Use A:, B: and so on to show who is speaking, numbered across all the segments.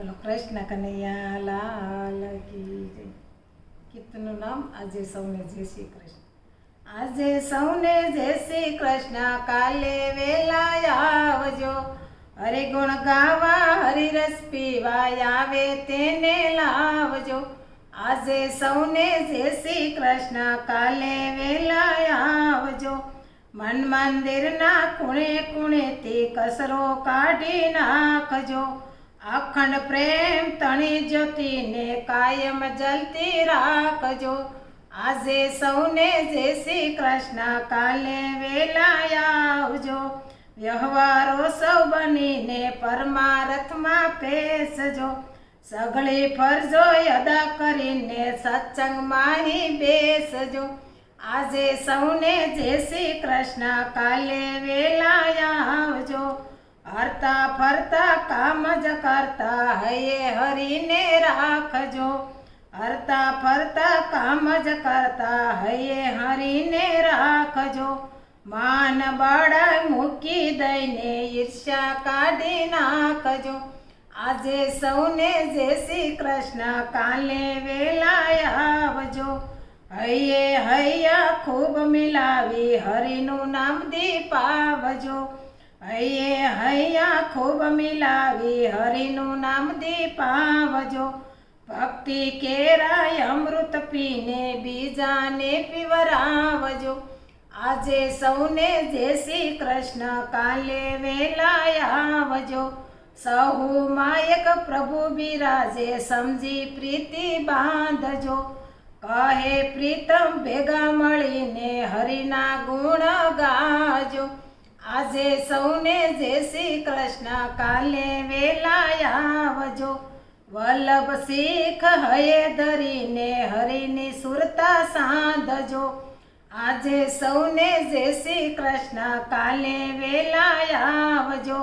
A: બોલો કૃષ્ણ કનૈયા લાલ કી જય નામ આજે સૌને જય શ્રી કૃષ્ણ આજે સૌને જય શ્રી કૃષ્ણ કાલે વેલા આવજો હરે ગુણ ગાવા હરિરસ પીવા આવે તેને લાવજો આજે સૌને જય શ્રી કૃષ્ણ કાલે વેલા આવજો મન મંદિરના ખૂણે ખૂણેથી કસરો કાઢી નાખજો અખંડ પ્રેમ તણી જ્યોતિને કાયમ જલતી રાખજો. આજે સૌને જય શ્રી કૃષ્ણ, કાલે વેલાયાવજો વ્યવહારો સૌ બનીને પરમારથમાં પેસજો સગળી ફરજો અદા કરીને સત્સંગમાં માહી બેસજો. આજે સૌને જય શ્રી કૃષ્ણ, કાલે વેલાયા આવજો. હરતા ફરતા કામ જ કરતા હયે હરીને રાખજો. હરતા ફરતા કામ જ કરતા હૈયે હરીને રાખજો. માન બાળા મૂકી દઈને ઈર્ષ્યા કાઢી નાખજો. આજે સૌને જય શ્રી કૃષ્ણ કાલે વેલા આવજો. હૈયે હૈયા ખૂબ મિલાવી હરિનું નામ દીપાવજો. હૈયે હૈયા ખૂબ મિલાવી હરિનું નામ દીપાવજો. ભક્તિ કેરાય અમૃત પીને બીજાને પીવરાવજો. આજે સૌને જય શ્રી કૃષ્ણ, કાલે વેલા આવજો. સહુ માયક પ્રભુ બિરાજે, સમજી પ્રીતિ બાંધજો. કહે પ્રીતમ ભેગા મળીને હરિના ગુણ ગાજો આજે સૌને જય શ્રી કૃષ્ણ કાલે વેલા આવજો. વલ્લભ શીખ હયે ધરીને હરિની સુરતા સાંધજો. આજે સૌને જય શ્રી કૃષ્ણ કાલે વેલા આવજો.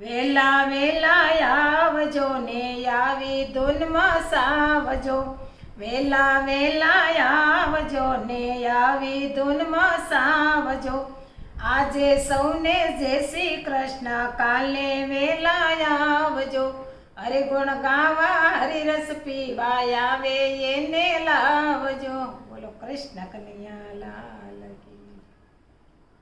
A: વેલા વેલા આવજો ને આવી ધૂનમાં સાવજો. વેલા વેલા આવજો ને આવી ધૂનમાં સાવજો. આજે સૌને જય શ્રી કૃષ્ણ. કાલે વેલા આવજો. હરે ગુણ ગાવા હરિરસ પીવા આવે એને લાવજો. બોલો કૃષ્ણ કનૈયા લાલ